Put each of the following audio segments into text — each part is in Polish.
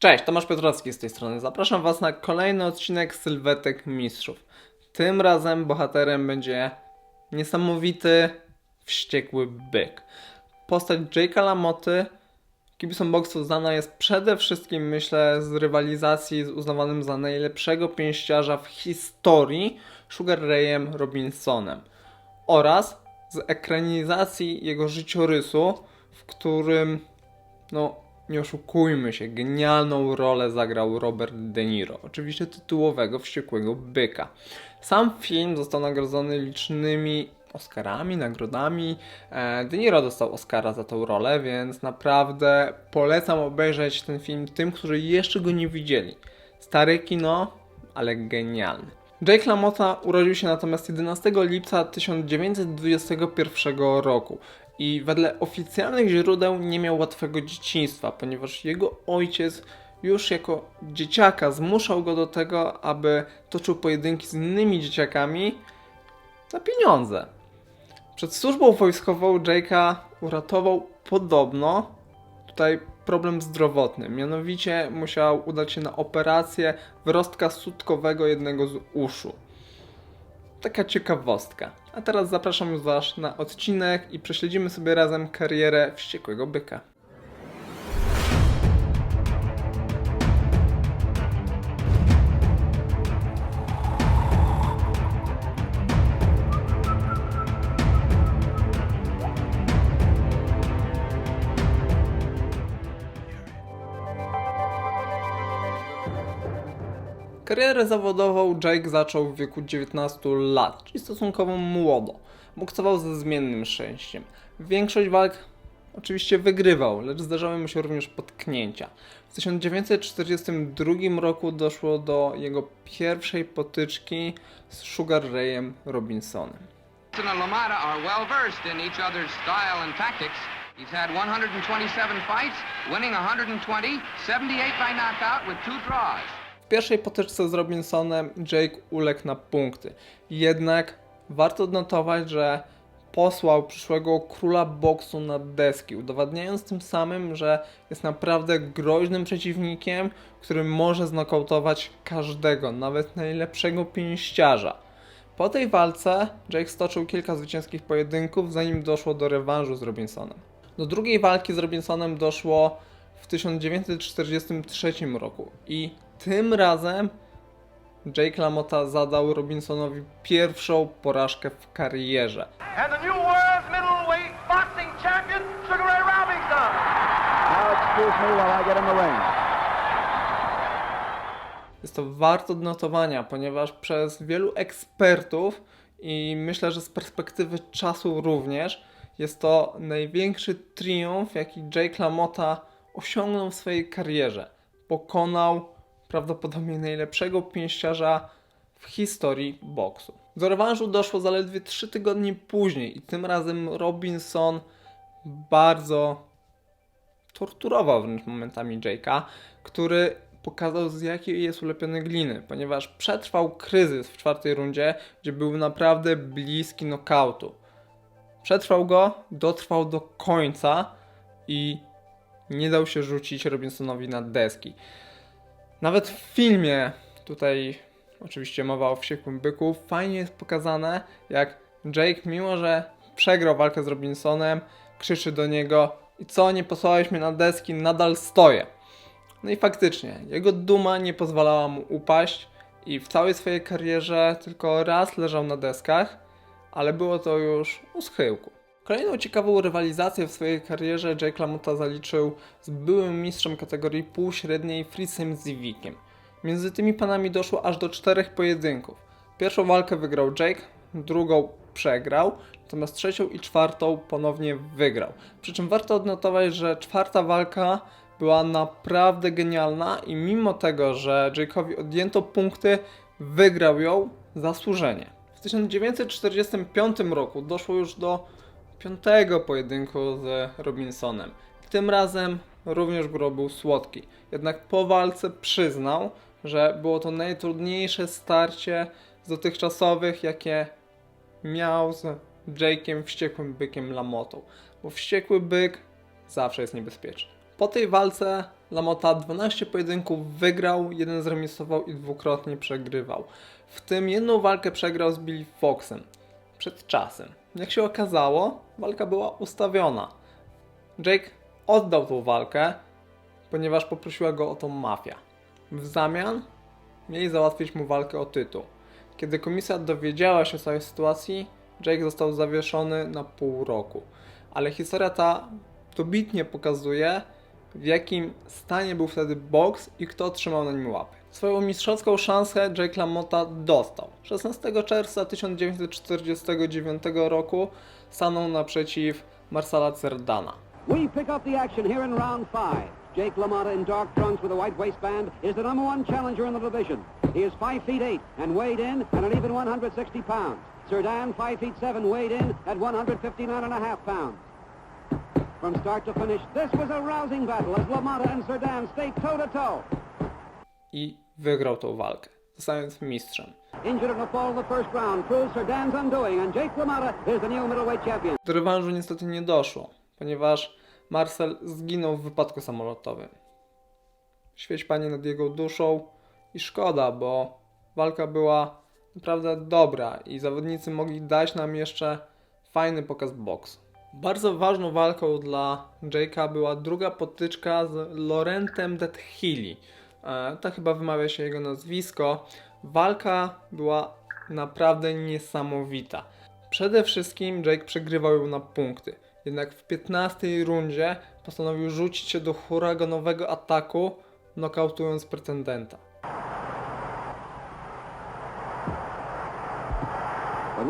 Cześć, Tomasz Piotrowski z tej strony. Zapraszam Was na kolejny odcinek Sylwetek Mistrzów. Tym razem bohaterem będzie niesamowity, wściekły byk. Postać Jake'a LaMoty kibicom boksu znana jest przede wszystkim, myślę, z rywalizacji z uznawanym za najlepszego pięściarza w historii Sugar Rayem Robinsonem oraz z ekranizacji jego życiorysu, w którym no, nie oszukujmy się, genialną rolę zagrał Robert De Niro, oczywiście tytułowego wściekłego byka. Sam film został nagrodzony licznymi Oscarami, nagrodami. E, De Niro dostał Oscara za tą rolę, więc naprawdę polecam obejrzeć ten film tym, którzy jeszcze go nie widzieli. Stare kino, ale genialny. Jake LaMotta urodził się natomiast 11 lipca 1921 roku i wedle oficjalnych źródeł nie miał łatwego dzieciństwa, ponieważ jego ojciec już jako dzieciaka zmuszał go do tego, aby toczył pojedynki z innymi dzieciakami za pieniądze. Przed służbą wojskową Jake'a uratował podobno tutaj problem zdrowotny. Mianowicie musiał udać się na operację wyrostka sutkowego jednego z uszu. Taka ciekawostka. A teraz zapraszam Was na odcinek i prześledzimy sobie razem karierę wściekłego byka. Karierę zawodową Jake zaczął w wieku 19 lat, czyli stosunkowo młodo. Boksował ze zmiennym szczęściem. Większość walk oczywiście wygrywał, lecz zdarzały mu się również potknięcia. W 1942 roku doszło do jego pierwszej potyczki z Sugar Rayem Robinsonem. And LaMotta are well versed in each other's style and tactics. He's had 127 fights, winning 120, 78 by knockout with two draws. Pierwszej potyczce z Robinsonem Jake uległ na punkty. Jednak warto odnotować, że posłał przyszłego króla boksu na deski, udowadniając tym samym, że jest naprawdę groźnym przeciwnikiem, który może znokautować każdego, nawet najlepszego pięściarza. Po tej walce Jake stoczył kilka zwycięskich pojedynków, zanim doszło do rewanżu z Robinsonem. Do drugiej walki z Robinsonem doszło w 1943 roku i tym razem Jake LaMotta zadał Robinsonowi pierwszą porażkę w karierze. and the new world middleweight boxing champion, Sugar Ray Robinson. Now excuse me while I get in the ring. Jest to warte odnotowania, ponieważ przez wielu ekspertów i myślę, że z perspektywy czasu również jest to największy triumf, jaki Jake LaMotta osiągnął w swojej karierze. Pokonał prawdopodobnie najlepszego pięściarza w historii boksu. Do rewanżu doszło zaledwie 3 tygodnie później i tym razem Robinson bardzo torturował wręcz momentami Jake'a, który pokazał z jakiej jest ulepiony gliny, ponieważ przetrwał kryzys w czwartej rundzie, gdzie był naprawdę bliski nokautu. Przetrwał go, dotrwał do końca i nie dał się rzucić Robinsonowi na deski. Nawet w filmie, tutaj oczywiście mowa o wściekłym byku, fajnie jest pokazane, jak Jake, mimo że przegrał walkę z Robinsonem, krzyczy do niego i co, nie posłałeś mnie na deski, nadal stoję. No i faktycznie, jego duma nie pozwalała mu upaść i w całej swojej karierze tylko raz leżał na deskach, ale było to już u schyłku. Kolejną ciekawą rywalizację w swojej karierze Jake LaMotta zaliczył z byłym mistrzem kategorii półśredniej Fritzem Ziviciem. Między tymi panami doszło aż do czterech pojedynków. Pierwszą walkę wygrał Jake, drugą przegrał, natomiast trzecią i czwartą ponownie wygrał. Przy czym warto odnotować, że czwarta walka była naprawdę genialna i mimo tego, że Jake'owi odjęto punkty, wygrał ją zasłużenie. W 1945 roku doszło już do piątego pojedynku z Robinsonem. Tym razem również gro był słodki. Jednak po walce przyznał, że było to najtrudniejsze starcie z dotychczasowych, jakie miał z Jake'iem wściekłym bykiem Lamotą. Bo wściekły byk zawsze jest niebezpieczny. Po tej walce LaMotta 12 pojedynków wygrał, jeden zremisował i dwukrotnie przegrywał. W tym jedną walkę przegrał z Billy Foxem. Przed czasem. Jak się okazało, walka była ustawiona. Jake oddał tą walkę, ponieważ poprosiła go o to mafia. W zamian mieli załatwić mu walkę o tytuł. Kiedy komisja dowiedziała się o całej sytuacji, Jake został zawieszony na pół roku. Ale historia ta dobitnie pokazuje, w jakim stanie był wtedy boks i kto trzymał na nim łapy. Swoją mistrzowską szansę Jake LaMotta dostał. 16 czerwca 1949 roku stanął naprzeciw Marsala Cerdana. We pick up the action here in round five. Jake LaMotta in dark trunks with a white waistband is the number one challenger in the division. He is 5 feet 8 and weighed in at an even 160 pounds. Serdan, 5 feet 7, weighed in at 159 and a half pounds. From start to finish, this was a rousing battle as LaMotta and Serdan stayed toe-to-toe. i wygrał tą walkę, zostając mistrzem. Do rewanżu niestety nie doszło, ponieważ Marcel zginął w wypadku samolotowym. Świeć Panie nad jego duszą i szkoda, bo walka była naprawdę dobra i zawodnicy mogli dać nam jeszcze fajny pokaz boksu. Bardzo ważną walką dla Jake'a była druga potyczka z Lorentem. E, tak chyba wymawia się jego nazwisko. Walka była naprawdę niesamowita. Przede wszystkim Jake przegrywał ją na punkty. Jednak w 15 rundzie postanowił rzucić się do huraganowego ataku, nokautując pretendenta.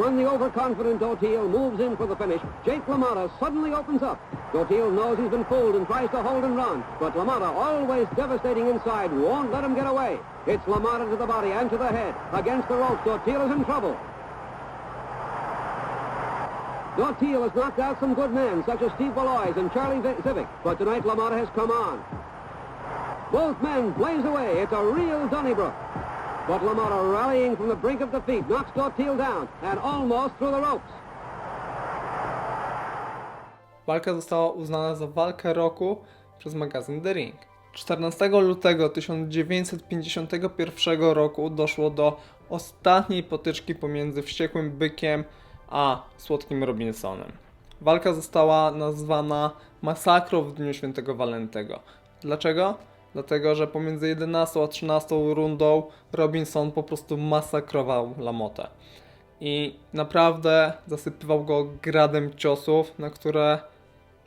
When the overconfident Dotiel moves in for the finish, Jake LaMotta suddenly opens up. Dotiel knows he's been fooled and tries to hold and run, but LaMotta, always devastating inside, won't let him get away. It's LaMotta to the body and to the head. Against the ropes, Dotiel is in trouble. Dotiel has knocked out some good men, such as Steve Valois and Charlie Vi- Civic, but tonight LaMotta has come on. Both men blaze away. It's a real Donnybrook. But LaMotta rallying from the brink of defeat knocks Dotiel down and almost through the ropes. Walka została uznana za walkę roku przez magazyn The Ring. 14 lutego 1951 roku doszło do ostatniej potyczki pomiędzy wściekłym bykiem a słodkim Robinsonem. Walka została nazwana masakrą w dniu świętego Walentego. Dlaczego? Dlatego, że pomiędzy 11 a 13 rundą Robinson po prostu masakrował Lamotę. I naprawdę zasypywał go gradem ciosów, na które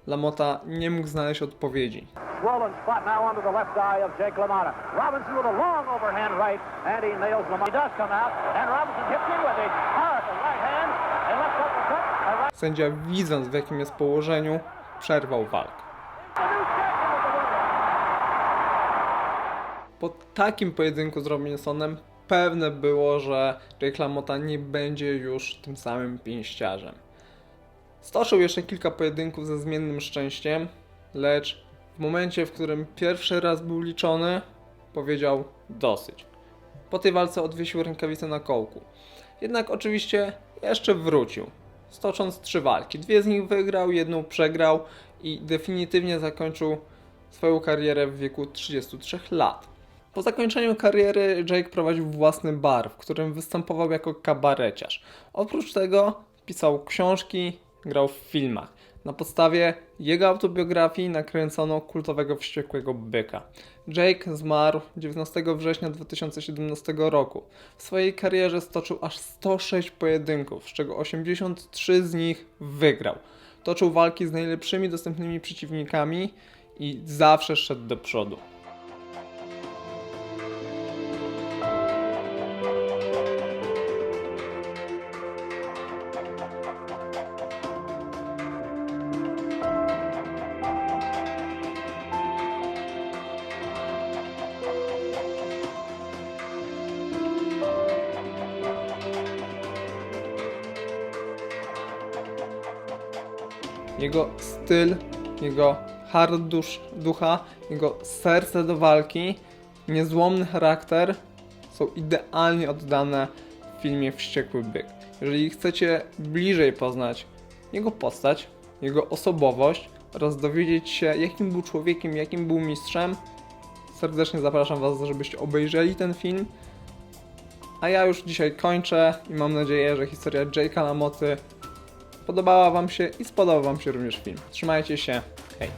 Lamota nie mógł znaleźć odpowiedzi. Sędzia, widząc w jakim jest położeniu, przerwał walkę. Po takim pojedynku z Robinsonem pewne było, że Jake LaMotta nie będzie już tym samym pięściarzem. Stoczył jeszcze kilka pojedynków ze zmiennym szczęściem, lecz w momencie, w którym pierwszy raz był liczony, powiedział dosyć. Po tej walce odwiesił rękawicę na kołku. Jednak oczywiście jeszcze wrócił, stocząc trzy walki. Dwie z nich wygrał, jedną przegrał i definitywnie zakończył swoją karierę w wieku 33 lat. Po zakończeniu kariery Jake prowadził własny bar, w którym występował jako kabareciarz. Oprócz tego pisał książki, grał w filmach. Na podstawie jego autobiografii nakręcono kultowego wściekłego byka. Jake zmarł 19 września 2017 roku. W swojej karierze stoczył aż 106 pojedynków, z czego 83 z nich wygrał. Toczył walki z najlepszymi dostępnymi przeciwnikami i zawsze szedł do przodu. Jego styl, jego hard ducha, jego serce do walki, niezłomny charakter są idealnie oddane w filmie Wściekły Byk. Jeżeli chcecie bliżej poznać jego postać, jego osobowość oraz dowiedzieć się, jakim był człowiekiem, jakim był mistrzem, serdecznie zapraszam Was, żebyście obejrzeli ten film. A ja już dzisiaj kończę i mam nadzieję, że historia Jake'a Lamoty podobała Wam się i spodobał Wam się również film. Trzymajcie się, hej!